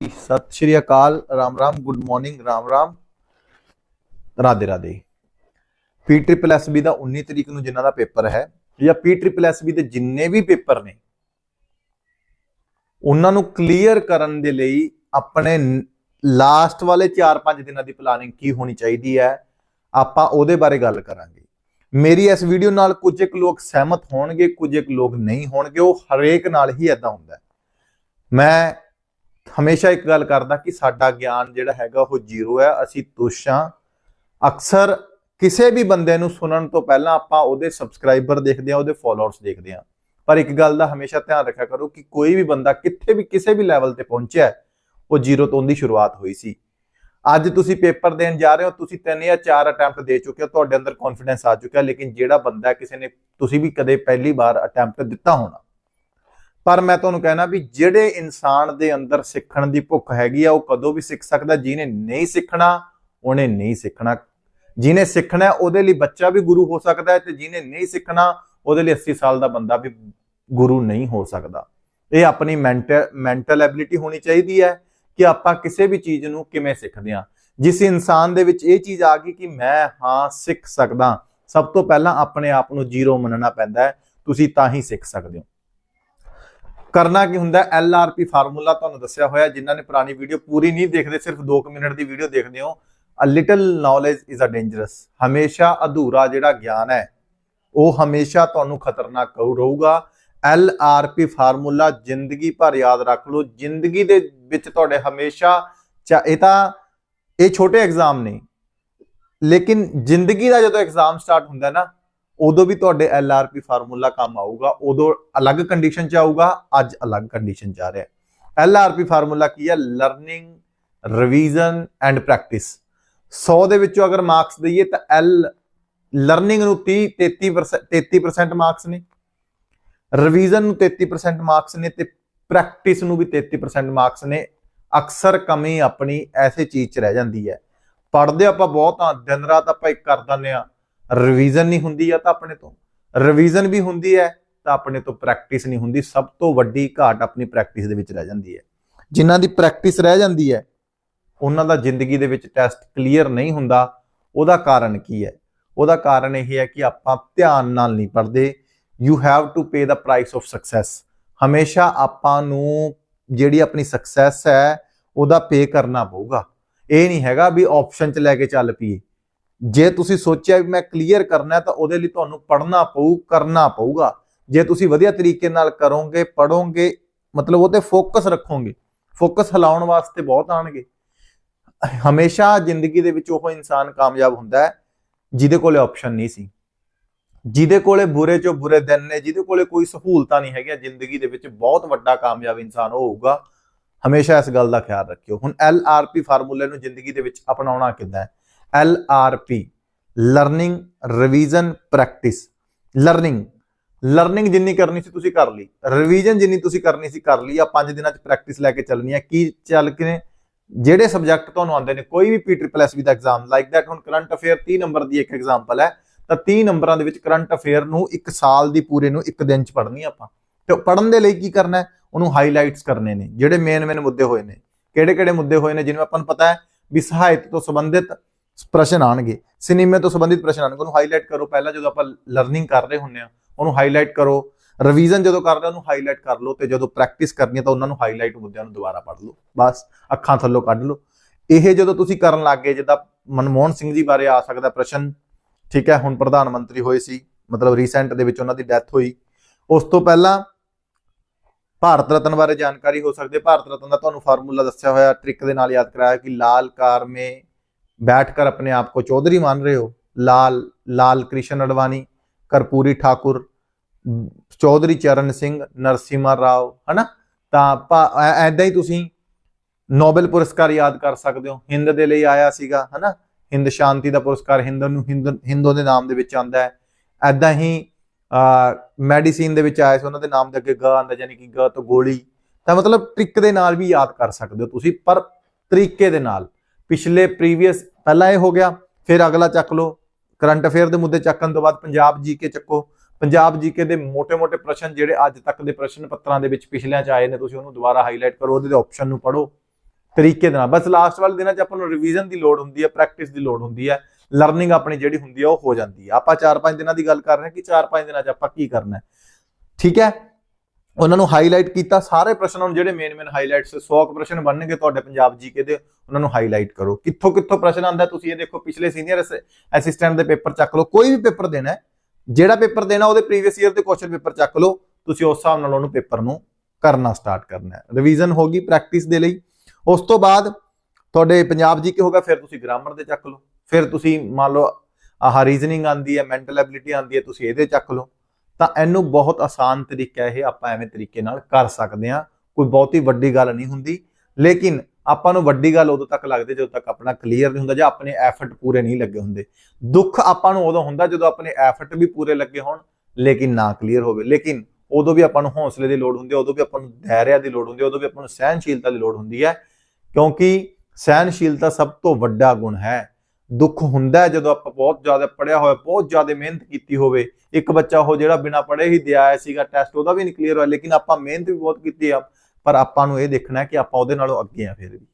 ਸਤਿ ਸ਼੍ਰੀ ਅਕਾਲ, ਰਾਮ ਰਾਮ, ਗੁੱਡ ਮਾਰਨਿੰਗ, ਰਾਮ ਰਾਮ। ਰਾਧੇ ਰਾਧੇ। ਪੀ ਟ੍ਰਿਪਲ ਐਸ ਬੀ ਦਾ 19 ਤਰੀਕ ਨੂੰ ਜਿਨ੍ਹਾਂ ਦਾ ਪੇਪਰ ਹੈ, ਜਾਂ ਪੀ ਟ੍ਰਿਪਲ ਐਸ ਬੀ ਦੇ ਜਿੰਨੇ ਵੀ ਪੇਪਰ ਨੇ, ਉਹਨਾਂ ਨੂੰ ਕਲੀਅਰ ਕਰਨ ਦੇ ਲਈ ਆਪਣੇ ਲਾਸਟ ਵਾਲੇ 4-5 ਦਿਨਾਂ ਦੀ ਪਲਾਨਿੰਗ ਕੀ ਹੋਣੀ ਚਾਹੀਦੀ ਹੈ, ਆਪਾਂ ਉਹਦੇ ਬਾਰੇ ਗੱਲ ਕਰਾਂਗੇ। ਮੇਰੀ ਇਸ ਵੀਡੀਓ ਨਾਲ ਕੁਝ ਇੱਕ ਲੋਕ ਸਹਿਮਤ ਹੋਣਗੇ, ਕੁਝ ਇੱਕ ਲੋਕ ਨਹੀਂ ਹੋਣਗੇ, ਉਹ ਹਰੇਕ ਨਾਲ ਹੀ ਐਦਾਂ ਹੁੰਦਾ ਮੈਂ ਹਮੇਸ਼ਾ ਇੱਕ ਗੱਲ ਕਰਦਾ ਕਿ ਸਾਡਾ ਗਿਆਨ ਜਿਹੜਾ ਹੈਗਾ ਉਹ ਜ਼ੀਰੋ ਹੈ, ਅਸੀਂ ਤੁਸ਼ਾਂ ਅਕਸਰ ਕਿਸੇ ਵੀ ਬੰਦੇ ਨੂੰ ਸੁਣਨ ਤੋਂ ਪਹਿਲਾਂ ਆਪਾਂ ਉਹਦੇ ਸਬਸਕ੍ਰਾਈਬਰ ਦੇਖਦੇ ਆ ਉਹਦੇ ਫਾਲੋਅਰਸ ਦੇਖਦੇ ਆ ਪਰ ਇੱਕ ਗੱਲ ਦਾ ਹਮੇਸ਼ਾ ਧਿਆਨ ਰੱਖਿਆ ਕਰੋ ਕਿ ਕੋਈ ਵੀ ਬੰਦਾ ਕਿੱਥੇ ਵੀ, ਕਿਸੇ ਵੀ ਲੈਵਲ ਤੇ ਪਹੁੰਚਿਆ, ਉਹ ਜ਼ੀਰੋ ਤੋਂ ਉਹਦੀ ਸ਼ੁਰੂਆਤ ਹੋਈ ਸੀ। ਅੱਜ ਤੁਸੀਂ ਪੇਪਰ ਦੇਣ ਜਾ ਰਹੇ ਹੋ, ਤੁਸੀਂ ਤਿੰਨ ਜਾਂ ਚਾਰ ਅਟੈਂਪਟ ਦੇ ਚੁੱਕੇ ਹੋ, ਤੁਹਾਡੇ ਅੰਦਰ ਕੌਨਫੀਡੈਂਸ ਆ ਚੁੱਕਿਆ, ਲੇਕਿਨ ਜਿਹੜਾ ਬੰਦਾ ਕਿਸੇ ਨੇ ਤੁਸੀਂ ਵੀ ਕਦੇ ਪਹਿਲੀ ਵਾਰ ਅਟੈਂਪਟ ਦਿੱਤਾ ਹੋਣਾ ਪਰ ਮੈਂ ਤੁਹਾਨੂੰ ਕਹਿਣਾ ਵੀ ਜਿਹੜੇ ਇਨਸਾਨ ਦੇ ਅੰਦਰ ਸਿੱਖਣ ਦੀ ਭੁੱਖ ਹੈਗੀ ਆ, ਉਹ ਕਦੋਂ ਵੀ ਸਿੱਖ ਸਕਦਾ, ਜਿਹਨੇ ਨਹੀਂ ਸਿੱਖਣਾ, ਉਹਨੇ ਨਹੀਂ ਸਿੱਖਣਾ। ਜਿਹਨੇ ਸਿੱਖਣਾ, ਉਹਦੇ ਲਈ ਬੱਚਾ ਵੀ ਗੁਰੂ ਹੋ ਸਕਦਾ ਹੈ ਤੇ ਜਿਹਨੇ ਨਹੀਂ ਸਿੱਖਣਾ, ਉਹਦੇ ਲਈ 80 ਸਾਲ ਦਾ ਬੰਦਾ ਵੀ ਗੁਰੂ ਨਹੀਂ ਹੋ ਸਕਦਾ। ਇਹ ਆਪਣੀ ਮੈਂਟਲ ਮੈਂਟਲ ਐਬਿਲਿਟੀ ਹੋਣੀ ਚਾਹੀਦੀ ਹੈ ਕਿ ਆਪਾਂ ਕਿਸੇ ਵੀ ਚੀਜ਼ ਨੂੰ ਕਿਵੇਂ ਸਿੱਖਦੇ ਹਾਂ। ਜਿਸ ਇਨਸਾਨ ਦੇ ਵਿੱਚ ਇਹ ਚੀਜ਼ ਆ ਗਈ ਕਿ ਮੈਂ ਹਾਂ ਸਿੱਖ ਸਕਦਾ, ਸਭ ਤੋਂ ਪਹਿਲਾਂ ਆਪਣੇ ਆਪ ਨੂੰ ਜ਼ੀਰੋ ਮੰਨਣਾ ਪੈਂਦਾ ਹੈ, ਤੁਸੀਂ ਤਾਂ ਹੀ ਸਿੱਖ ਸਕਦੇ ਹੋ। ਕਰਨਾ ਕੀ ਹੁੰਦਾ ਐਲ ਆਰ ਪੀ ਫਾਰਮੂਲਾ ਤੁਹਾਨੂੰ ਦੱਸਿਆ ਹੋਇਆ, ਜਿਨ੍ਹਾਂ ਨੇ ਪੁਰਾਣੀ ਵੀਡੀਓ ਪੂਰੀ ਨਹੀਂ ਦੇਖਦੇ, ਸਿਰਫ 2 ਮਿੰਟ ਦੀ ਵੀਡੀਓ ਦੇਖਦੇ ਹੋ। A little knowledge is a dangerous ਹਮੇਸ਼ਾ ਅਧੂਰਾ ਜਿਹੜਾ ਗਿਆਨ ਹੈ, ਉਹ ਹਮੇਸ਼ਾ ਤੁਹਾਨੂੰ ਖਤਰਨਾਕ ਕਹੂ ਰਹੂਗਾ। ਐਲ ਆਰ ਪੀ ਫਾਰਮੂਲਾ ਜ਼ਿੰਦਗੀ ਭਰ ਯਾਦ ਰੱਖ ਲਓ। ਜ਼ਿੰਦਗੀ ਦੇ ਵਿੱਚ ਤੁਹਾਡੇ ਹਮੇਸ਼ਾ ਚਾ- ਇਹ ਤਾਂ, ਇਹ ਛੋਟੇ ਐਗਜ਼ਾਮ ਨੇ। ਲੇਕਿਨ ਜ਼ਿੰਦਗੀ ਦਾ ਜਦੋਂ ਐਗਜ਼ਾਮ ਸਟਾਰਟ ਹੁੰਦਾ ਨਾ ਉਦੋਂ ਵੀ ਤੁਹਾਡੇ ਐਲ ਆਰ ਪੀ ਫਾਰਮੂਲਾ ਕੰਮ ਆਊਗਾ, ਉਦੋਂ ਅਲੱਗ ਕੰਡੀਸ਼ਨ ਚ ਆਊਗਾ, ਅੱਜ ਅਲੱਗ ਕੰਡੀਸ਼ਨ ਚ ਆ ਰਿਹਾ। ਹੈ ਐਲ ਆਰ ਪੀ ਫਾਰਮੂਲਾ ਕੀ ਹੈ? ਲਰਨਿੰਗ ਰਿਵੀਜ਼ਨ ਐਂਡ ਪ੍ਰੈਕਟਿਸ 100 ਦੇ ਵਿੱਚੋਂ ਅਗਰ ਮਾਰਕਸ ਦਈਏ ਤਾਂ ਐਲ ਲਰਨਿੰਗ ਨੂੰ 30 33% 33% ਮਾਰਕਸ ਨੇ। ਰਿਵੀਜ਼ਨ ਨੂੰ 33% ਮਾਰਕਸ ਨੇ ਤੇ ਪ੍ਰੈਕਟਿਸ ਨੂੰ ਵੀ 33% ਮਾਰਕਸ ਨੇ। ਅਕਸਰ ਕਮੀ ਆਪਣੀ ਐਸੇ ਚੀਜ਼ 'ਚ ਰਹਿ ਜਾਂਦੀ ਹੈ। ਪੜ੍ਹਦੇ ਆਪਾਂ ਬਹੁਤ ਆ ਦਿਨ ਰਾਤ ਆਪਾਂ ਇੱਕ ਕਰ ਦਿੰਦੇ ਆ ਰਿਵੀਜ਼ਨ ਨਹੀਂ ਹੁੰਦੀ ਆ ਤਾਂ ਆਪਣੇ ਤੋਂ। ਰਿਵੀਜ਼ਨ ਵੀ ਹੁੰਦੀ ਹੈ ਤਾਂ ਆਪਣੇ ਤੋਂ ਪ੍ਰੈਕਟਿਸ ਨਹੀਂ ਹੁੰਦੀ। ਸਭ ਤੋਂ ਵੱਡੀ ਘਾਟ ਆਪਣੀ ਪ੍ਰੈਕਟਿਸ ਦੇ ਵਿੱਚ ਰਹਿ ਜਾਂਦੀ ਹੈ। ਜਿਨ੍ਹਾਂ ਦੀ ਪ੍ਰੈਕਟਿਸ ਰਹਿ ਜਾਂਦੀ ਹੈ, ਉਹਨਾਂ ਦਾ ਜ਼ਿੰਦਗੀ ਦੇ ਵਿੱਚ ਟੈਸਟ ਕਲੀਅਰ ਨਹੀਂ ਹੁੰਦਾ, ਉਹਦਾ ਕਾਰਨ ਕੀ ਹੈ? ਉਹਦਾ ਕਾਰਨ ਇਹ ਹੈ ਕਿ ਆਪਾਂ ਧਿਆਨ ਨਾਲ ਨਹੀਂ ਪੜ੍ਹਦੇ। You have to pay the price of success ਹਮੇਸ਼ਾ ਆਪਾਂ ਨੂੰ ਜਿਹੜੀ ਆਪਣੀ ਸਕਸੈਸ ਹੈ, ਉਹਦਾ ਪੇ ਕਰਨਾ ਪਊਗਾ। ਇਹ ਨਹੀਂ ਹੈਗਾ ਵੀ ਆਪਸ਼ਨ 'ਚ ਲੈ ਕੇ ਚੱਲ ਪਈਏ। ਜੇ ਤੁਸੀਂ ਸੋਚਿਆ ਵੀ ਮੈਂ ਕਲੀਅਰ ਕਰਨਾ ਤਾਂ ਉਹਦੇ ਲਈ ਤੁਹਾਨੂੰ ਪੜ੍ਹਨਾ ਪਊ, ਕਰਨਾ ਪਊਗਾ। ਜੇ ਤੁਸੀਂ ਵਧੀਆ ਤਰੀਕੇ ਨਾਲ ਕਰੋਗੇ ਪੜੋਗੇ ਮਤਲਬ ਉਹ ਤੇ ਫੋਕਸ ਰੱਖੋਗੇ ਫੋਕਸ ਹਿਲਾਉਣ ਵਾਸਤੇ ਬਹੁਤ ਆਣਗੇ ਹਮੇਸ਼ਾ ਜ਼ਿੰਦਗੀ ਦੇ ਵਿੱਚ ਉਹ ਇਨਸਾਨ ਕਾਮਯਾਬ ਹੁੰਦਾ ਹੈ, ਜਿਹਦੇ ਕੋਲੇ ਆਪਸ਼ਨ ਨਹੀਂ ਸੀ। ਜਿਹਦੇ ਕੋਲੇ ਬੁਰੇ ਚੋਂ ਬੁਰੇ ਦਿਨ ਨੇ, ਜਿਹਦੇ ਕੋਲੇ ਕੋਈ ਸਹੂਲਤਾਂ ਨਹੀਂ ਹੈਗੀਆਂ, ਜ਼ਿੰਦਗੀ ਦੇ ਵਿੱਚ ਬਹੁਤ ਵੱਡਾ ਕਾਮਯਾਬ ਇਨਸਾਨ ਹੋਊਗਾ। ਹਮੇਸ਼ਾ ਇਸ ਗੱਲ ਦਾ ਖਿਆਲ ਰੱਖਿਓ। ਹੁਣ ਐਲ ਆਰ ਪੀ ਫਾਰਮੂਲੇ ਨੂੰ ਜ਼ਿੰਦਗੀ ਦੇ ਵਿੱਚ ਅਪਣਾਉਣਾ ਕਿੱਦਾਂ ਹੈ? L R P learning revision practice learning learning ਜਿੰਨੀ ਕਰਨੀ ਸੀ ਤੁਸੀਂ ਕਰ ਲਈ। ਰਿਵੀਜ਼ਨ ਜਿੰਨੀ ਤੁਸੀਂ ਕਰਨੀ ਸੀ ਕਰ ਲਈ। ਆ 5 ਦਿਨਾਂ ਚ ਪ੍ਰੈਕਟਿਸ ਲੈ ਕੇ ਚੱਲਣੀ ਹੈ। ਕੀ ਚੱਲ ਕੇ ਜਿਹੜੇ ਸਬਜੈਕਟ ਤੁਹਾਨੂੰ ਆਉਂਦੇ ਨੇ, ਕੋਈ ਵੀ ਪੀ ਟ੍ਰਿਪਲ ਐਸ ਵੀ ਦਾ ਐਗਜ਼ਾਮ ਲਾਈਕ ਦੈਟ ਹੁਣ ਕਰੰਟ ਅਫੇਅਰ 30 ਨੰਬਰ ਦੀ ਇੱਕ ਐਗਜ਼ਾਮਪਲ ਹੈ। ਤਾਂ 30 ਨੰਬਰਾਂ ਦੇ ਵਿੱਚ ਕਰੰਟ ਅਫੇਅਰ ਨੂੰ ਇੱਕ ਸਾਲ ਦੀ ਪੂਰੇ ਨੂੰ ਇੱਕ ਦਿਨ ਚ ਪੜ੍ਹਨੀ ਆਪਾਂ। ਤੇ ਪੜ੍ਹਨ ਦੇ ਲਈ ਕੀ ਕਰਨਾ ਹੈ? ਉਹਨੂੰ ਹਾਈਲਾਈਟਸ ਕਰਨੇ ਨੇ, ਜਿਹੜੇ ਮੇਨ ਮੇਨ ਮੁੱਦੇ ਹੋਏ ਨੇ। ਕਿਹੜੇ ਕਿਹੜੇ ਮੁੱਦੇ ਹੋਏ ਨੇ ਜਿਹਨੂੰ ਆਪਾਂ ਨੂੰ ਪਤਾ ਹੈ ਵੀ ਸਹਾਇਤ ਤੋਂ ਸੰਬੰਧਿਤ ਪ੍ਰਸ਼ਨ ਆਣਗੇ ਸਿਨੇਮੇ ਤੋਂ ਸੰਬੰਧਿਤ ਪ੍ਰਸ਼ਨ ਆਣਗੇ ਉਹਨੂੰ ਹਾਈਲਾਈਟ ਕਰੋ। ਪਹਿਲਾਂ ਜਦੋਂ ਆਪਾਂ ਲਰਨਿੰਗ ਕਰ ਰਹੇ ਹੁੰਨੇ ਆ ਉਹਨੂੰ ਹਾਈਲਾਈਟ ਕਰੋ। ਰਿਵੀਜ਼ਨ ਜਦੋਂ ਕਰ ਰਹੇ ਉਹਨੂੰ ਹਾਈਲਾਈਟ ਕਰ ਲਓ ਤੇ ਜਦੋਂ ਪ੍ਰੈਕਟਿਸ ਕਰਨੀ ਹੈ ਤਾਂ ਉਹਨਾਂ ਨੂੰ ਹਾਈਲਾਈਟ ਮੁੱਦਿਆਂ ਨੂੰ ਦੁਬਾਰਾ ਪੜ੍ਹ ਲਓ। ਬਸ, ਅੱਖਾਂ ਥੱਲੋਂ ਕੱਢ ਲਓ। ਇਹ ਜਦੋਂ ਤੁਸੀਂ ਕਰਨ ਲੱਗ ਗਏ, ਜਿੱਦਾਂ ਮਨਮੋਹਨ ਸਿੰਘ ਜੀ ਬਾਰੇ ਆ ਸਕਦਾ ਪ੍ਰਸ਼ਨ। ਠੀਕ ਹੈ, ਹੁਣ ਪ੍ਰਧਾਨ ਮੰਤਰੀ ਹੋਏ ਸੀ, ਮਤਲਬ ਰੀਸੈਂਟ ਦੇ ਵਿੱਚ ਉਹਨਾਂ ਦੀ ਡੈਥ ਹੋਈ। ਉਸ ਤੋਂ ਪਹਿਲਾਂ ਭਾਰਤ ਰਤਨ ਬਾਰੇ ਜਾਣਕਾਰੀ ਹੋ ਸਕਦੀ ਹੈ। ਭਾਰਤ ਰਤਨ ਦਾ ਤੁਹਾਨੂੰ ਫਾਰਮੂਲਾ ਦੱਸਿਆ ਹੋਇਆ ਟ੍ਰਿਕ ਦੇ ਨਾਲ ਯਾਦ ਕਰਾਇਆ ਕਿ ਲਾਲ ਕਾਰ ਮੇ बैठ कर अपने आप को चौधरी मान रहे हो लाल लाल कृष्ण अडवाणी कर्पूरी ठाकुर ਚੌਧਰੀ ਚਰਨ ਸਿੰਘ ਨਰਸਿਮਾ ਰਾਓ ਹਨਾ ਤਾਂ ਐਦਾਂ ਹੀ ਤੁਸੀਂ ਨੋਬਲ ਪੁਰਸਕਾਰ ਯਾਦ ਕਰ ਸਕਦੇ ਹੋ ਹਿੰਦ ਦੇ ਲਈ ਆਇਆ ਸੀਗਾ ਹਨਾ ਹਿੰਦ ਸ਼ਾਂਤੀ ਦਾ ਪੁਰਸਕਾਰ ਹਿੰਦ ਨੂੰ ਹਿੰਦ ਹਿੰਦੋਂ ਦੇ ਨਾਮ ਦੇ ਵਿੱਚ ਆਂਦਾ ਹੈ ਐਦਾਂ ਹੀ ਮੈਡੀਸਿਨ ਦੇ ਵਿੱਚ ਆਇਆ ਸੀ ਉਹਨਾਂ ਦੇ ਨਾਮ ਦੇ ਅੱਗੇ ਗ ਆਂਦਾ ਯਾਨੀ ਕਿ ਗ ਤੋਂ ਗੋਲੀ ਤਾਂ ਮਤਲਬ ਟ੍ਰਿਕ ਦੇ ਨਾਲ ਵੀ ਯਾਦ ਕਰ ਸਕਦੇ ਹੋ ਤੁਸੀਂ ਪਰ ਤਰੀਕੇ ਦੇ ਨਾਲ ਪਿਛਲੇ ਪ੍ਰੀਵੀਅਸ ਪਹਿਲਾਂ ਇਹ ਹੋ ਗਿਆ, ਫਿਰ ਅਗਲਾ ਚੱਕ ਲਓ। ਕਰੰਟ ਅਫੇਅਰ ਦੇ ਮੁੱਦੇ ਚੱਕਣ ਤੋਂ ਬਾਅਦ ਪੰਜਾਬ ਜੀ ਕੇ ਚੱਕੋ। ਪੰਜਾਬ ਜੀ ਕੇ ਦੇ ਮੋٹے-ਮੋٹے ਪ੍ਰਸ਼ਨ ਜਿਹੜੇ ਅੱਜ ਤੱਕ ਦੇ ਪ੍ਰਸ਼ਨ ਪੱਤਰਾਂ ਦੇ ਵਿੱਚ ਪਿਛਲਿਆਂ ਚ ਆਏ ਨੇ, ਤੁਸੀਂ ਉਹਨੂੰ ਦੁਬਾਰਾ ਹਾਈਲਾਈਟ ਕਰੋ, ਉਹਦੇ ਆਪਸ਼ਨ ਨੂੰ ਪੜੋ ਤਰੀਕੇ ਦੇ ਨਾਲ। ਬਸ ਲਾਸਟ ਵਾਲੇ ਦਿਨਾਂ 'ਚ ਆਪਾਂ ਨੂੰ ਰਿਵੀਜ਼ਨ ਦੀ ਲੋੜ ਹੁੰਦੀ ਹੈ ਪ੍ਰੈਕਟਿਸ ਦੀ ਲੋੜ ਹੁੰਦੀ ਹੈ ਲਰਨਿੰਗ ਆਪਣੀ ਜਿਹੜੀ ਹੁੰਦੀ ਹੈ, ਉਹ ਹੋ ਜਾਂਦੀ ਹੈ। ਆਪਾਂ 4-5 ਦਿਨਾਂ ਦੀ ਗੱਲ ਕਰ ਰਹੇ ਹਾਂ ਕਿ 4-5 ਦਿਨਾਂ 'ਚ ਆਪਾਂ ਕੀ ਕਰਨਾ ਹੈ। ਠੀਕ ਹੈ? ਉਹਨਾਂ ਨੂੰ ਹਾਈਲਾਈਟ ਕੀਤਾ। ਸਾਰੇ ਪ੍ਰਸ਼ਨ ਹੁਣ ਜਿਹੜੇ ਮੇਨ ਮੇਨ ਹਾਈਲਾਈਟਸ 100 ਕੁ ਪ੍ਰਸ਼ਨ ਬਣਨਗੇ ਤੁਹਾਡੇ ਪੰਜਾਬ ਜੀਕੇ ਦੇ, ਉਹਨਾਂ ਨੂੰ ਹਾਈਲਾਈਟ ਕਰੋ। ਕਿੱਥੋਂ ਕਿੱਥੋਂ ਪ੍ਰਸ਼ਨ ਆਂਦਾ ਤੁਸੀਂ ਇਹ ਦੇਖੋ, ਪਿਛਲੇ ਸੀਨੀਅਰ ਅਸਿਸਟੈਂਟ ਦੇ ਪੇਪਰ ਚੱਕ ਲਓ। ਕੋਈ ਵੀ ਪੇਪਰ ਦੇਣਾ ਹੈ, ਜਿਹੜਾ ਪੇਪਰ ਦੇਣਾ, ਉਹਦੇ ਪ੍ਰੀਵੀਅਸ ਈਅਰ ਦੇ ਕੁਐਸਚਨ ਪੇਪਰ ਚੱਕ ਲਓ। ਤੁਸੀਂ ਉਸ ਹਿਸਾਬ ਨਾਲ ਉਹਨੂੰ ਪੇਪਰ ਨੂੰ ਕਰਨਾ ਸਟਾਰਟ ਕਰਨਾ ਹੈ। ਰਿਵੀਜ਼ਨ ਹੋਗੀ ਪ੍ਰੈਕਟਿਸ ਦੇ ਲਈ। ਉਸ ਤੋਂ ਬਾਅਦ ਤੁਹਾਡੇ ਪੰਜਾਬ ਜੀਕੇ ਹੋਗਾ ਫਿਰ ਤੁਸੀਂ ਗ੍ਰਾਮਰ ਦੇ ਚੱਕ ਲਓ। ਫਿਰ ਤੁਸੀਂ ਮੰਨ ਲਓ, ਆਹ ਰੀਜ਼ਨਿੰਗ ਆਂਦੀ ਹੈ ਮੈਂਟਲ ਐਬਿਲਿਟੀ ਆਂਦੀ ਹੈ, ਤੁਸੀਂ ਇਹਦੇ ਚੱਕ ਲਓ। ਤਾਂ ਇਹਨੂੰ ਬਹੁਤ ਆਸਾਨ ਤਰੀਕਾ ਇਹ ਆਪਾਂ ਐਵੇਂ ਤਰੀਕੇ ਨਾਲ ਕਰ ਸਕਦੇ ਹਾਂ। ਕੋਈ ਬਹੁਤੀ ਵੱਡੀ ਗੱਲ ਨਹੀਂ ਹੁੰਦੀ। ਲੇਕਿਨ ਆਪਾਂ ਨੂੰ ਵੱਡੀ ਗੱਲ ਉਦੋਂ ਤੱਕ ਲੱਗਦੀ ਜਦੋਂ ਤੱਕ ਆਪਣਾ ਕਲੀਅਰ ਨਹੀਂ ਹੁੰਦਾ ਜਾਂ ਆਪਣੇ ਐਫਰਟ ਪੂਰੇ ਨਹੀਂ ਲੱਗੇ ਹੁੰਦੇ। ਦੁੱਖ ਆਪਾਂ ਨੂੰ ਉਦੋਂ ਹੁੰਦਾ ਜਦੋਂ ਆਪਣੇ ਐਫਰਟ ਵੀ ਪੂਰੇ ਲੱਗੇ ਹੋਣ, ਲੇਕਿਨ ਨਾ ਕਲੀਅਰ ਹੋਵੇ। ਲੇਕਿਨ ਉਦੋਂ ਵੀ ਆਪਾਂ ਨੂੰ ਹੌਸਲੇ ਦੀ ਲੋੜ ਹੁੰਦੀ ਹੈ, ਉਦੋਂ ਵੀ ਆਪਾਂ ਨੂੰ ਧੈਰਯ ਦੀ ਲੋੜ ਹੁੰਦੀ ਹੈ, ਉਦੋਂ ਵੀ ਆਪਾਂ ਨੂੰ ਸਹਿਨਸ਼ੀਲਤਾ ਦੀ ਲੋੜ ਹੁੰਦੀ ਹੈ। ਕਿਉਂਕਿ ਸਹਿਨਸ਼ੀਲਤਾ ਸਭ ਤੋਂ ਵੱਡਾ ਗੁਣ ਹੈ। ਦੁੱਖ ਹੁੰਦਾ ਜਦੋਂ ਆਪਾਂ ਬਹੁਤ ਜ਼ਿਆਦਾ ਪੜਿਆ ਹੋਇਆ, ਬਹੁਤ ਜ਼ਿਆਦਾ ਮਿਹਨਤ ਕੀਤੀ ਹੋਵੇ। ਇੱਕ ਬੱਚਾ ਉਹ ਜਿਹੜਾ ਬਿਨਾ ਪੜ੍ਹੇ ਹੀ ਦੇ ਆਇਆ ਸੀਗਾ ਟੈਸਟ ਉਹਦਾ ਵੀ ਨਹੀਂ ਕਲੀਅਰ ਹੋਇਆ, ਲੇਕਿਨ ਆਪਾਂ ਮਿਹਨਤ ਵੀ ਬਹੁਤ ਕੀਤੀ ਆ, ਪਰ ਆਪਾਂ ਨੂੰ ਇਹ ਦੇਖਣਾ ਕਿ ਆਪਾਂ ਉਹਦੇ ਨਾਲੋਂ ਅੱਗੇ ਆ ਫਿਰ ਵੀ।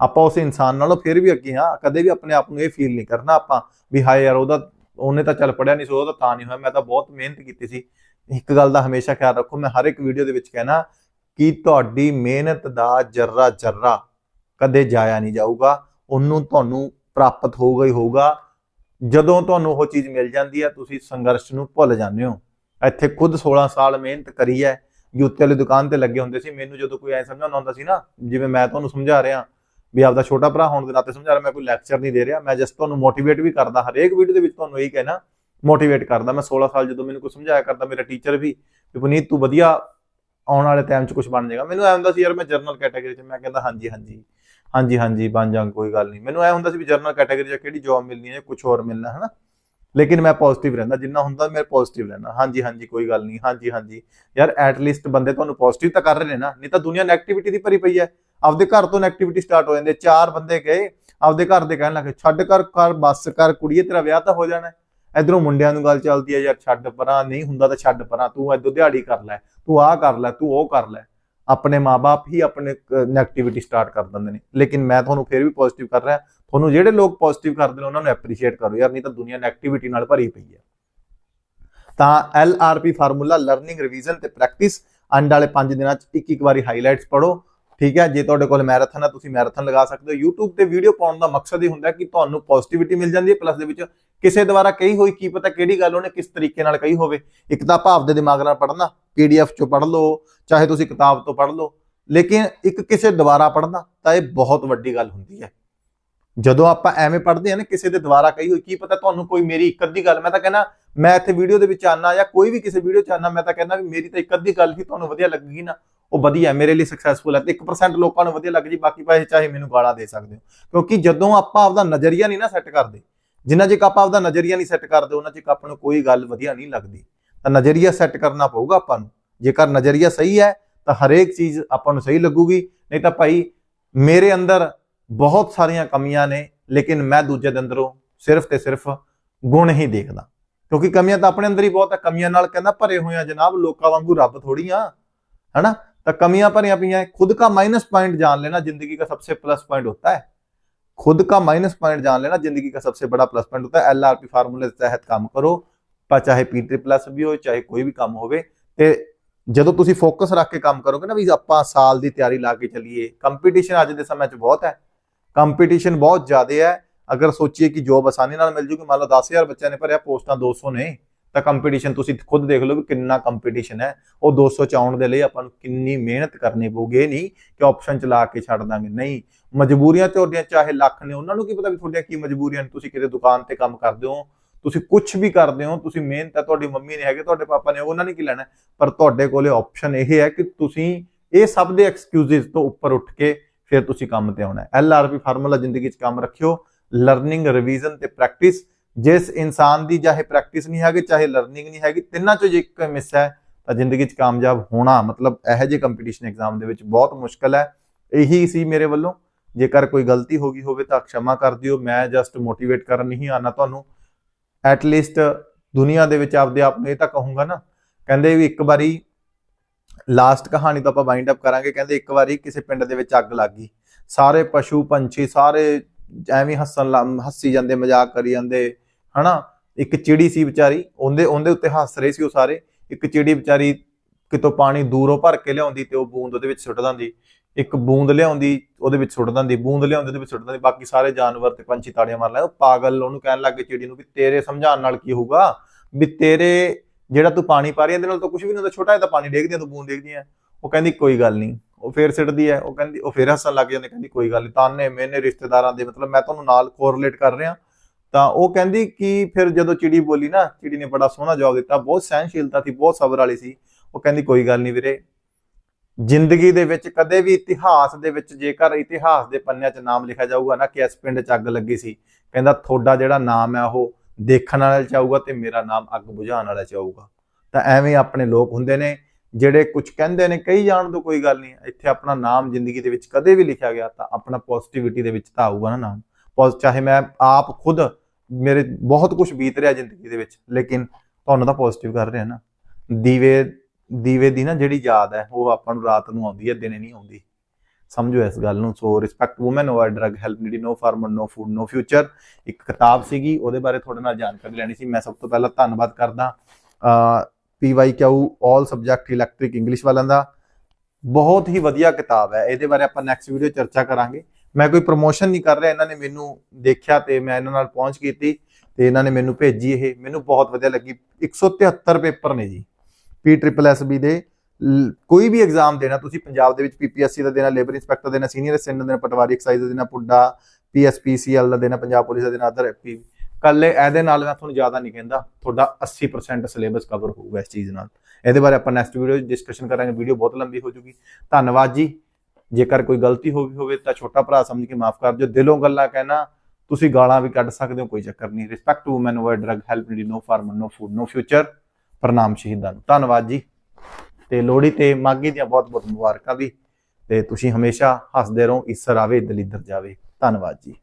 ਆਪਾਂ ਉਸ ਇਨਸਾਨ ਨਾਲੋਂ ਫਿਰ ਵੀ ਅੱਗੇ ਆ ਕਦੇ ਵੀ ਆਪਣੇ ਆਪ ਨੂੰ ਇਹ ਫੀਲ ਨਹੀਂ ਕਰਨਾ ਆਪਾਂ ਵੀ ਹਾਏ ਯਾਰ ਉਹਦਾ, ਉਹਨੇ ਤਾਂ ਚੱਲ ਪੜਿਆ ਨਹੀਂ ਸੋ, ਉਹਦਾ ਤਾਂ ਨਹੀਂ ਹੋਇਆ, ਮੈਂ ਤਾਂ ਬਹੁਤ ਮਿਹਨਤ ਕੀਤੀ ਸੀ। ਇੱਕ ਗੱਲ ਦਾ ਹਮੇਸ਼ਾ ਖਿਆਲ ਰੱਖੋ, ਮੈਂ ਹਰ ਇੱਕ ਵੀਡੀਓ ਦੇ ਵਿੱਚ ਕਹਿਣਾ ਕਿ ਤੁਹਾਡੀ ਮਿਹਨਤ ਦਾ ਜਰਰਾ ਜਰਰਾ ਕਦੇ ਜਾਇਆ ਨਹੀਂ ਜਾਊਗਾ, ਉਹਨੂੰ ਤੁਹਾਨੂੰ ਪ੍ਰਾਪਤ ਹੋਊਗਾ ਹੀ ਹੋਊਗਾ। ਜਦੋਂ ਤੁਹਾਨੂੰ ਉਹ ਚੀਜ਼ ਮਿਲ ਜਾਂਦੀ ਹੈ, ਤੁਸੀਂ ਸੰਘਰਸ਼ ਨੂੰ ਭੁੱਲ ਜਾਂਦੇ ਹੋ। ਇੱਥੇ ਖੁਦ 16 ਸਾਲ ਮਿਹਨਤ ਕਰੀ ਹੈ। ਜੁੱਤੇ ਵਾਲੀ ਦੁਕਾਨ ਤੇ ਲੱਗੇ ਹੁੰਦੇ ਸੀ। ਮੈਨੂੰ ਜਦੋਂ ਕੋਈ ਐ ਸਮਝਾਉਂਦਾ ਹੁੰਦਾ ਸੀ ਨਾ, ਜਿਵੇਂ ਮੈਂ ਤੁਹਾਨੂੰ ਸਮਝਾ ਰਿਹਾ, ਵੀ ਆਪਦਾ ਛੋਟਾ ਭਰਾ ਹੋਣ ਦੇ ਨਾਤੇ ਸਮਝਾ ਰਿਹਾ, ਮੈਂ ਕੋਈ ਲੈਕਚਰ ਨਹੀਂ ਦੇ ਰਿਹਾ। ਮੈਂ ਜਸ ਤੁਹਾਨੂੰ ਮੋਟੀਵੇਟ ਵੀ ਕਰਦਾ। ਹਰੇਕ ਵੀਡੀਓ ਦੇ ਵਿੱਚ ਤੁਹਾਨੂੰ ਇਹੀ ਕਹਿਣਾ ਮੋਟੀਵੇਟ ਕਰਦਾ। ਮੈਂ 16 ਸਾਲ ਜਦੋਂ ਮੈਨੂੰ ਕੋਈ ਸਮਝਾਇਆ ਕਰਦਾ, ਮੇਰਾ ਟੀਚਰ ਵੀ ਵੀ ਪੁਨੀਤ ਤੂੰ ਵਧੀਆ ਆਉਣ ਵਾਲੇ ਟਾਈਮ 'ਚ ਕੁਝ ਬਣ ਜਾਏਗਾ। ਮੈਨੂੰ ਐ ਹੁੰਦਾ ਸੀ, ਯਾਰ ਮੈਂ ਜਰਨਲ ਕੈਟਾਗਰੀ 'ਚ, ਮੈਂ ਕਹਿੰਦਾ ਹਾਂਜੀ ਹਾਂਜੀ। ਹਾਂਜੀ ਹਾਂਜੀ, ਬਣ ਜਾਵਾਂ ਕੋਈ ਗੱਲ ਨਹੀਂ। ਮੈਨੂੰ ਐ ਹੁੰਦਾ ਸੀ ਵੀ ਜਰਨਲ ਕੈਟਾਗਰੀ 'ਚ ਕਿਹੜੀ ਜੌਬ ਮਿਲਣੀ ਹੈ ਕੁਝ ਹੋਰ ਮਿਲਣਾ ਹੈ ਨਾ ਲੇਕਿਨ ਮੈਂ ਪੋਜ਼ਿਟਿਵ ਰਹਿੰਦਾ, ਜਿੰਨਾ ਹੁੰਦਾ ਮੈਂ ਪੋਜ਼ਿਟਿਵ ਰਹਿਣਾ ਹਾਂਜੀ ਹਾਂਜੀ, ਕੋਈ ਗੱਲ ਨਹੀਂ, ਹਾਂਜੀ ਹਾਂਜੀ। ਯਾਰ ਐਟ ਲੀਸਟ ਬੰਦੇ ਤੁਹਾਨੂੰ ਪੋਜ਼ਿਟਿਵ ਤਾਂ ਕਰ ਰਹੇ ਨੇ ਨਾ, ਨਹੀਂ ਤਾਂ ਦੁਨੀਆ ਨੈਗੇਟਿਵਿਟੀ ਦੀ ਭਰੀ ਪਈ ਹੈ। ਆਪਦੇ ਘਰ ਤੋਂ ਨੈਗੇਟਿਵਿਟੀ ਸਟਾਰਟ ਹੋ ਜਾਂਦੀ ਹੈ ਚਾਰ ਬੰਦੇ ਗਏ, ਆਪਦੇ ਘਰ ਦੇ ਕਹਿਣ ਲੱਗੇ, ਛੱਡ ਕਰ ਕਰ ਬੱਸ ਕਰ ਕੁੜੀਏ, ਤੇਰਾ ਵਿਆਹ ਤਾਂ ਹੋ ਜਾਣਾ ਹੈ। ਇਧਰੋਂ ਮੁੰਡਿਆਂ ਨੂੰ ਗੱਲ ਚੱਲਦੀ ਹੈ, ਯਾਰ, ਛੱਡ ਪਰਾਂ, ਨਹੀਂ ਹੁੰਦਾ ਤਾਂ ਛੱਡ ਪਰਾਂ, ਤੂੰ ਇਦੋਂ ਦਿਹਾੜੀ ਕਰ ਲੈ, ਤੂੰ ਆਹ ਕਰ ਲੈ, ਤੂੰ ਉਹ ਕਰ ਲੈ। ਆਪਣੇ ਮਾਪੇ ਹੀ ਆਪਣੇ ਨੈਗੇਟਿਵਿਟੀ ਸਟਾਰਟ ਕਰ ਦਿੰਦੇ ਨੇ। ਲੇਕਿਨ ਮੈਂ ਤੁਹਾਨੂੰ ਫਿਰ ਵੀ ਪੋਜ਼ਿਟਿਵ ਕਰ ਰਿਹਾ, ਤੁਹਾਨੂੰ ਜਿਹੜੇ ਲੋਕ ਪੋਜ਼ਿਟਿਵ ਕਰਦੇ ਨੇ, ਉਹਨਾਂ ਨੂੰ ਐਪਰੀਸ਼ੀਏਟ ਕਰੋ। ਯਾਰ ਨਹੀਂ ਤਾਂ ਦੁਨੀਆ ਨੈਗੇਟਿਵਿਟੀ ਨਾਲ ਭਰੀ ਪਈ ਹੈ। ਤਾਂ L R P formula learning revision ਤੇ ਪ੍ਰੈਕਟਿਸ ਅੰਡ ਵਾਲੇ 5 ਦਿਨਾਂ ਚ ਇੱਕ ਇੱਕ ਵਾਰੀ ਹਾਈਲਾਈਟਸ ਪੜੋ ਠੀਕ ਹੈ, ਜੇ ਤੁਹਾਡੇ ਕੋਲ ਮੈਰਾਥਨ ਹੈ ਤੁਸੀਂ ਮੈਰਾਥਨ ਲਗਾ ਸਕਦੇ ਹੋ। YouTube ਤੇ ਵੀਡੀਓ ਪਾਉਣ ਦਾ ਮਕਸਦ ਇਹ ਹੁੰਦਾ ਕਿ ਤੁਹਾਨੂੰ ਪੋਜ਼ਿਟਿਵਿਟੀ ਮਿਲ ਜਾਂਦੀ ਹੈ ਪਲੱਸ ਦੇ ਵਿੱਚ ਕਿਸੇ ਦੁਆਰਾ ਕਹੀ ਹੋਈ ਕੀ ਪਤਾ ਕਿਹੜੀ ਗੱਲ ਉਹਨੇ ਕਿਸ ਤਰੀਕੇ ਨਾਲ ਕਹੀ ਹੋਵੇ। ਇੱਕ ਤਾਂ ਭਾਵ ਦੇ ਦਿਮਾਗ ਨਾਲ ਪੜ੍ਹਨਾ, PDF ਚੋਂ ਪੜ੍ਹ ਲਓ, ਚਾਹੇ ਤੁਸੀਂ ਕਿਤਾਬ ਤੋਂ ਪੜ੍ਹ ਲਓ। ਲੇਕਿਨ ਇੱਕ ਕਿਸੇ ਦੁਆਰਾ ਪੜ੍ਹਨਾ ਤਾਂ ਇਹ ਬਹੁਤ ਵੱਡੀ ਗੱਲ ਹੁੰਦੀ ਹੈ। ਜਦੋਂ ਆਪਾਂ ਐਵੇਂ ਪੜ੍ਹਦੇ ਆ ਨਾ, ਕਿਸੇ ਦੇ ਦੁਆਰਾ ਕਹੀ ਹੋਈ ਕੀ ਪਤਾ ਤੁਹਾਨੂੰ ਕੋਈ ਮੇਰੀ ਇੱਕ ਅੱਧੀ ਗੱਲ, ਮੈਂ ਤਾਂ ਕਹਿੰਦਾ, ਮੈਂ ਇੱਥੇ ਵੀਡੀਓ ਦੇ ਵਿੱਚ ਆਨਾ ਜਾਂ ਕੋਈ ਵੀ ਕਿਸੇ ਵੀਡੀਓ ਚ ਆਨਾ, ਮੈਂ ਤਾਂ ਕਹਿੰਦਾ ਵੀ ਮੇਰੀ ਤਾਂ ਇੱਕ ਅੱਧੀ ਗੱਲ ਹੀ ਤੁਹਾਨੂੰ ਵਧੀਆ ਲੱਗੇਗੀ ਨਾ, ਉਹ ਵਧੀਆ, ਮੇਰੇ ਲਈ ਸਕਸੈਸਫੁਲ ਹੈ। ਤੇ 1% ਲੋਕਾਂ ਨੂੰ ਵਧੀਆ ਲੱਗ ਜੀ, ਬਾਕੀ ਪੈਸੇ ਚਾਹੇ ਮੈਨੂੰ ਗਾਲਾਂ ਦੇ ਸਕਦੇ ਹੋ। ਕਿਉਂਕਿ ਜਦੋਂ ਆਪਾਂ ਆਪਦਾ ਨਜ਼ਰੀਆ ਨਹੀਂ ਨਾ ਸੈੱਟ ਕਰਦੇ ਜਿੰਨਾ ਚਿਰ ਆਪਾਂ ਆਪਦਾ ਨਜ਼ਰੀਆ ਨਹੀਂ ਸੈੱਟ ਕਰਦੇ, ਉਹਨਾਂ ਚਿਰ ਆਪਾਂ ਨੂੰ ਕੋਈ ਗੱਲ ਵਧੀਆ ਨਹੀਂ ਲੱਗਦੀ। ਤਾਂ ਨਜ਼ਰੀਆ ਸੈੱਟ ਕਰਨਾ ਪਊਗਾ ਆਪਾਂ ਨੂੰ। ਜੇਕਰ ਨਜ਼ਰੀਆ ਸਹੀ ਹੈ, ਤਾਂ ਹਰੇਕ ਚੀਜ਼ ਆਪਾਂ ਨੂੰ ਸਹੀ ਲੱਗੂਗੀ। ਨਹੀਂ ਤਾਂ ਭਾਈ, ਮੇਰੇ ਅੰਦਰ ਬਹੁਤ ਸਾਰੀਆਂ ਕਮੀਆਂ ਨੇ, ਲੇਕਿਨ ਮੈਂ ਦੂਜੇ ਦੇ ਅੰਦਰੋਂ ਸਿਰਫ ਤੇ ਸਿਰਫ ਗੁਣ ਹੀ ਦੇਖਦਾ। ਕਿਉਂਕਿ ਕਮੀਆਂ ਤਾਂ ਆਪਣੇ ਅੰਦਰ ਹੀ ਬਹੁਤ ਆ ਕਮੀਆਂ ਨਾਲ ਕਹਿੰਦਾ, ਭਰੇ ਹੋਏ ਆ ਜਨਾਬ, ਲੋਕਾਂ ਵਾਂਗੂ ਰੱਬ ਥੋੜੀ ਆ ਹਨਾ? ਤਾਂ ਕਮੀਆਂ ਭਰੀਆਂ ਪਈਆਂ, ਖੁਦ ਦਾ ਮਾਈਨਸ ਪੁਆਇੰਟ ਜਾਣ ਲੈਣਾ, ਜ਼ਿੰਦਗੀ ਦਾ ਸਭ ਤੋਂ ਪਲੱਸ ਪੁਆਇੰਟ ਹੁੰਦਾ ਹੈ। खुद का माइनस पॉइंट जान लेना जिंदगी का सबसे बड़ा प्लस पॉइंट होता है एलआरपी फार्मूले के तहत काम करो ਪਰ ਚਾਹੇ ਪੀਟੀ ਪਲੱਸ ਵੀ ਹੋਵੇ ਚਾਹੇ ਕੋਈ ਵੀ ਕੰਮ ਹੋਵੇ ਤੇ ਜਦੋਂ ਤੁਸੀਂ ਫੋਕਸ ਰੱਖ ਕੇ ਕੰਮ ਕਰੋਗੇ ਨਾ ਵੀ ਆਪਾਂ ਸਾਲ ਦੀ ਤਿਆਰੀ ਲਾ ਕੇ ਚੱਲੀਏ ਕੰਪੀਟੀਸ਼ਨ ਅੱਜ ਦੇ ਸਮੇਂ 'ਚ ਬਹੁਤ ਹੈ ਕੰਪੀਟੀਸ਼ਨ ਬਹੁਤ ਜ਼ਿਆਦਾ ਹੈ ਅਗਰ ਸੋਚੀਏ ਕਿ ਜੋਬ ਆਸਾਨੀ ਨਾਲ ਮਿਲ ਜੂਗੀ ਮੰਨ ਲਓ 10000 ਬੱਚਿਆਂ ਨੇ ਭਰਿਆ ਪੋਸਟਾਂ 200 ਨੇ ਤਾਂ ਕੰਪੀਟੀਸ਼ਨ ਤੁਸੀਂ ਖੁਦ ਦੇਖ ਲਓ ਵੀ ਕਿੰਨਾ ਕੰਪੀਟੀਸ਼ਨ ਹੈ। ਉਹ 200 ਚ ਆਉਣ ਦੇ ਲਈ ਆਪਾਂ ਨੂੰ ਕਿੰਨੀ ਮਿਹਨਤ ਕਰਨੀ ਪਊਗੀ ਨਹੀਂ ਕਿ ਆਪਸ਼ਨ ਚਲਾ ਕੇ ਛੱਡ ਦਾਂਗੇ। ਨਹੀਂ, ਮਜਬੂਰੀਆਂ ਤੁਹਾਡੀਆਂ ਚਾਹੇ ਲੱਖ ਨੇ, ਉਹਨਾਂ ਨੂੰ ਕੀ ਪਤਾ ਵੀ ਤੁਹਾਡੀਆਂ ਕੀ ਮਜਬੂਰੀਆਂ ਨੇ। ਤੁਸੀਂ ਕਿਤੇ ਦੁਕਾਨ ਤੇ ਕੰਮ ਕਰਦੇ ਹੋ, ਤੁਸੀਂ ਕੁਝ ਵੀ ਕਰਦੇ ਹੋ, ਤੁਸੀਂ ਮਿਹਨਤ ਹੈ ਤੁਹਾਡੀ ਮੰਮੀ ਨੇ ਹੈਗੇ, ਤੁਹਾਡੇ ਪਾਪਾ ਨੇ, ਉਹਨਾਂ ਨੇ ਕੀ ਲੈਣਾ? ਪਰ ਤੁਹਾਡੇ ਕੋਲੇ ਆਪਸ਼ਨ ਇਹ ਹੈ ਕਿ ਤੁਸੀਂ ਇਹ ਸਭ ਦੇ ਐਕਸਕਿਊਜ਼ਸ ਤੋਂ ਉੱਪਰ ਉੱਠ ਕੇ ਫਿਰ ਤੁਸੀਂ ਕੰਮ ਤੇ ਆਉਣਾ ਹੈ। ਐਲਆਰਪੀ ਫਾਰਮੂਲਾ ਜ਼ਿੰਦਗੀ 'ਚ ਕੰਮ ਰੱਖਿਓ। ਲਰਨਿੰਗ ਰਿਵੀਜ਼ਨ ਤੇ ਪ੍ਰੈਕਟਿਸ ਜਿਸ ਇਨਸਾਨ ਦੀ ਚਾਹੇ ਪ੍ਰੈਕਟਿਸ ਨਹੀਂ ਹੈਗੀ, ਚਾਹੇ ਲਰਨਿੰਗ ਨਹੀਂ ਹੈਗੀ, ਤਿੰਨਾਂ ਚੋਂ ਜੇ ਇੱਕ ਮਿਸ ਹੈ, ਤਾਂ ਜ਼ਿੰਦਗੀ 'ਚ ਕਾਮਯਾਬ ਹੋਣਾ ਮਤਲਬ ਇਹੋ ਜਿਹੇ ਕੰਪੀਟੀਸ਼ਨ ਐਗਜ਼ਾਮ ਦੇ ਵਿੱਚ ਬਹੁਤ ਮੁਸ਼ਕਲ ਹੈ। ਇਹੀ ਸੀ ਮੇਰੇ ਵੱਲੋਂ। ਜੇਕਰ ਕੋਈ ਗਲਤੀ ਹੋ ਗਈ ਹੋਵੇ ਤਾਂ ਖਿਮਾ ਕਰ ਦਿਓ। ਮੈਂ ਜਸਟ ਮੋਟੀਵੇਟ ਕਰਨ ਨਹੀਂ ਆਣਾ ਤੁਹਾਨੂੰ। ਐਟ ਲੀਸਟ ਦੁਨੀਆ ਦੇ ਵਿੱਚ ਆਪਦੇ ਆਪ ਨੂੰ ਇਹ ਤਾਂ ਕਹੂੰਗਾ ਨਾ, ਕਹਿੰਦੇ ਵੀ ਇੱਕ ਵਾਰੀ ਲਾਸਟ ਕਹਾਣੀ ਤੋਂ ਆਪਾਂ ਵਾਈਂਡ ਅਪ ਕਰਾਂਗੇ। ਕਹਿੰਦੇ ਇੱਕ ਵਾਰੀ ਕਿਸੇ ਪਿੰਡ ਦੇ ਵਿੱਚ ਅੱਗ ਲੱਗ ਗਈ। ਸਾਰੇ ਪਸ਼ੂ ਪੰਛੀ ਸਾਰੇ ਐਵੇਂ ਹੱਸਣ ਲੱਗ- ਹੱਸੀ ਜਾਂਦੇ, ਮਜ਼ਾਕ ਕਰੀ ਜਾਂਦੇ। ਹਨਾ? ਇੱਕ ਚਿੜੀ ਸੀ ਵਿਚਾਰੀ, ਉਹਦੇ ਉਹਦੇ ਉੱਤੇ ਹੱਸ ਰਹੇ ਸੀ ਉਹ ਸਾਰੇ। ਇੱਕ ਚਿੜੀ ਵਿਚਾਰੀ ਕਿਤੋਂ ਪਾਣੀ ਦੂਰੋਂ ਭਰ ਕੇ ਲਿਆਉਂਦੀ ਤੇ ਉਹ ਬੂੰਦ ਉਹਦੇ ਵਿੱਚ ਸੁੱਟ ਦਿੰਦੀ। ਇੱਕ ਬੂੰਦ ਲਿਆਉਂਦੀ, ਉਹਦੇ ਵਿੱਚ ਸੁੱਟ ਦਿੰਦੀ। ਬੂੰਦ ਲਿਆਉਂਦੀ, ਉਹਦੇ ਵਿੱਚ ਸੁੱਟ ਦਿੰਦੀ। ਬਾਕੀ ਸਾਰੇ ਜਾਨਵਰ ਤੇ ਪੰਛੀ ਤਾੜੀਆਂ ਮਾਰ ਲੈ ਉਹ ਪਾਗਲ, ਉਹਨੂੰ ਕਹਿਣ ਲੱਗੇ ਚਿੜੀ ਨੂੰ ਵੀ ਤੇਰੇ ਸਮਝਾਉਣ ਨਾਲ ਕੀ ਹੋਊਗਾ? ਵੀ ਤੇਰੇ ਜਿਹੜਾ ਤੂੰ ਪਾਣੀ ਪਾ ਰਹੀ ਇਹਦੇ ਨਾਲ ਤਾਂ ਕੁਝ ਵੀ ਨਹੀਂ ਹੁੰਦਾ। ਛੋਟਾ ਜਿਹਾ ਤਾਂ ਪਾਣੀ ਡੇਗਦੀ ਆ ਤੂੰ ਬੂੰਦ ਡੇਗਦੀ ਆ। ਉਹ ਕਹਿੰਦੀ, ਕੋਈ ਗੱਲ ਨਹੀਂ। ਉਹ ਫੇਰ ਸਿੱਟਦੀ ਹੈ। ਉਹ ਕਹਿੰਦੀ, ਉਹ ਫੇਰ ਹੱਸਣ ਲੱਗ ਜਾਂਦੇ। ਕਹਿੰਦੀ, ਕੋਈ ਗੱਲ ਨਹੀਂ ਤਾਨੇ, ਮੈਨੇ, ਰਿਸ਼ਤੇਦਾਰਾਂ ਦੇ ਮਤਲਬ ਮੈਂ ਤੁਹਾਨੂੰ ਨਾਲ ਕੋਰਿਲੇਟ ਕਰ ਰਿਹਾ। ਤਾਂ ਉਹ ਕਹਿੰਦੀ ਕਿ ਫਿਰ ਜਦੋਂ ਚਿੜੀ ਬੋਲੀ ਨਾ, ਚਿੜੀ ਨੇ ਬੜਾ ਸੋਹਣਾ ਜਵਾਬ ਦਿੱਤਾ, ਬਹੁਤ ਸਹਿਨਸ਼ੀਲਤਾ ਸੀ, ਬਹੁਤ ਸਬਰ ਵਾਲੀ ਸੀ। ਉਹ ਕਹਿੰਦੀ, ਕੋਈ ਗੱਲ ਨਹੀਂ ਵੀਰੇ। ਜ਼ਿੰਦਗੀ ਦੇ ਵਿੱਚ ਕਦੇ ਵੀ ਇਤਿਹਾਸ ਦੇ ਵਿੱਚ ਜੇਕਰ ਇਤਿਹਾਸ ਦੇ ਪੰਨਿਆਂ 'ਚ ਨਾਮ ਲਿਖਿਆ ਜਾਊਗਾ ਨਾ ਕਿ ਇਸ ਪਿੰਡ 'ਚ ਅੱਗ ਲੱਗੀ ਸੀ, ਕਹਿੰਦਾ ਤੁਹਾਡਾ ਜਿਹੜਾ ਨਾਮ ਹੈ ਉਹ ਦੇਖਣ ਵਾਲੇ 'ਚ ਆਊਗਾ ਤੇ ਮੇਰਾ ਨਾਮ ਅੱਗ ਬੁਝਾਉਣ ਵਾਲੇ 'ਚ ਆਊਗਾ ਤਾਂ ਐਵੇਂ ਆਪਣੇ ਲੋਕ ਹੁੰਦੇ ਨੇ, ਜਿਹੜੇ ਕੁਝ ਕਹਿੰਦੇ ਨੇ, ਕਈ ਜਾਣ ਤੋਂ ਕੋਈ ਗੱਲ ਨਹੀਂ ਇੱਥੇ ਆਪਣਾ ਨਾਮ ਜ਼ਿੰਦਗੀ ਦੇ ਵਿੱਚ ਕਦੇ ਵੀ ਲਿਖਿਆ ਗਿਆ ਤਾਂ ਆਪਣਾ ਪੋਜ਼ਿਟਿਵਿਟੀ ਦੇ ਵਿੱਚ ਤਾਂ ਆਊਗਾ ਨਾ ਨਾਮ। ਚਾਹੇ ਮੈਂ ਆਪ ਖੁਦ ਮੇਰੇ ਬਹੁਤ ਕੁਝ ਬੀਤ ਰਿਹਾ ਜ਼ਿੰਦਗੀ ਦੇ ਵਿੱਚ, ਲੇਕਿਨ ਤੁਹਾਨੂੰ ਤਾਂ ਪੋਜ਼ਿਟਿਵ ਕਰ ਰਿਹਾ ਨਾ। ਦੀਵੇ ਦੀਵੇ ਦੀ ਨਾ ਜਿਹੜੀ ਯਾਦ ਹੈ, ਉਹ ਆਪਾਂ ਨੂੰ ਰਾਤ ਨੂੰ ਆਉਂਦੀ ਹੈ, ਦਿਨੇ ਨਹੀਂ ਆਉਂਦੀ। ਸਮਝੋ ਇਸ ਗੱਲ ਨੂੰ। So respect woman over drug help needy no farmer no food no future ਇੱਕ ਕਿਤਾਬ ਸੀਗੀ, ਉਹਦੇ ਬਾਰੇ ਤੁਹਾਡੇ ਨਾਲ ਜਾਣਕਾਰੀ ਲੈਣੀ ਸੀ। ਮੈਂ ਸਭ ਤੋਂ ਪਹਿਲਾਂ ਧੰਨਵਾਦ ਕਰਦਾ PY Q 올 subject electric English ਵਾਲਿਆਂ ਦਾ। ਬਹੁਤ ਹੀ ਵਧੀਆ ਕਿਤਾਬ ਹੈ। ਇਹਦੇ ਬਾਰੇ ਆਪਾਂ ਨੈਕਸਟ ਵੀਡੀਓ ਚਰਚਾ ਕਰਾਂਗੇ। ਮੈਂ ਕੋਈ ਪ੍ਰੋਮੋਸ਼ਨ ਨਹੀਂ ਕਰ ਰਿਹਾ, ਇਹਨਾਂ ਨੇ ਮੈਨੂੰ ਦੇਖਿਆ ਤੇ ਮੈਂ ਇਹਨਾਂ ਨਾਲ ਪਹੁੰਚ ਕੀਤੀ ਤੇ ਇਹਨਾਂ ਨੇ ਮੈਨੂੰ ਭੇਜੀ ਇਹ। ਮੈਨੂੰ ਬਹੁਤ ਵਧੀਆ ਲੱਗੀ। 173 ਪੇਪਰ ਨੇ ਜੀ ਪੀ ਟ੍ਰਿਪਲ ਐਸ ਬੀ ਦੇ। ਕੋਈ ਵੀ ਐਗਜ਼ਾਮ ਦੇਣਾ, ਤੁਸੀਂ ਪੰਜਾਬ ਦੇ ਵਿੱਚ ਪੀਪੀਐਸਸੀ ਦਾ ਦੇਣਾ ਲੇਬਰ ਇੰਸਪੈਕਟਰ ਦੇਣਾ ਸੀਨੀਅਰ ਅਸਿਸਟੈਂਟ ਦਾ ਦੇਣਾ, ਪਟਵਾਰੀ ਐਕਸਾਈਜ਼ ਦਾ ਦੇਣਾ, ਪੁੱਡਾ ਪੀਐਸਪੀਸੀਐਲ ਦਾ ਦੇਣਾ, ਪੰਜਾਬ ਪੁਲਿਸ ਦਾ ਦੇਣਾ ਅਦਰ ਪੀ ਕੱਲੇ ਇਹਦੇ ਨਾਲ ਮੈਂ ਤੁਹਾਨੂੰ ਜ਼ਿਆਦਾ ਨਹੀਂ ਕਹਿੰਦਾ, ਤੁਹਾਡਾ 80% ਸਿਲੇਬਸ ਕਵਰ ਹੋਊਗਾ ਇਸ ਚੀਜ਼ ਨਾਲ। ਇਹਦੇ ਬਾਰੇ ਆਪਾਂ ਨੈਕਸਟ ਵੀਡੀਓ 'ਚ ਡਿਸਕਸ਼ਨ ਕਰਾਂਗੇ ਵੀਡੀਓ ਬਹੁਤ ਲੰਬੀ ਹੋ ਜੂਗੀ। ਧੰਨਵਾਦ ਜੀ। ਜੇਕਰ ਕੋਈ ਗਲਤੀ ਹੋ ਗਈ ਹੋਵੇ ਤਾਂ ਛੋਟਾ ਭਰਾ ਸਮਝ ਕੇ ਮਾਫ ਕਰ ਦਿਓ। ਦਿਲੋਂ ਗੱਲਾਂ ਕਹਿਣਾ, ਤੁਸੀਂ ਗਾਲਾਂ ਵੀ ਕੱਢ ਸਕਦੇ ਹੋ, ਕੋਈ ਚੱਕਰ ਨਹੀਂ। Respect to man over drug help needy no farmer no food no future ਪ੍ਰਣਾਮ ਸ਼ਹੀਦਾਂ ਨੂੰ। ਧੰਨਵਾਦ ਜੀ। ਤੇ ਲੋਹੜੀ ਤੇ ਮਾਗੀ ਦੀਆਂ ਬਹੁਤ ਬਹੁਤ ਮੁਬਾਰਕਾਂ ਵੀ। ਤੇ ਤੁਸੀਂ ਹਮੇਸ਼ਾ ਹੱਸਦੇ ਰਹੋ ਈਸਰ ਆਵੇ, ਦਲਿੱਦਰ ਜਾਵੇ। ਧੰਨਵਾਦ ਜੀ।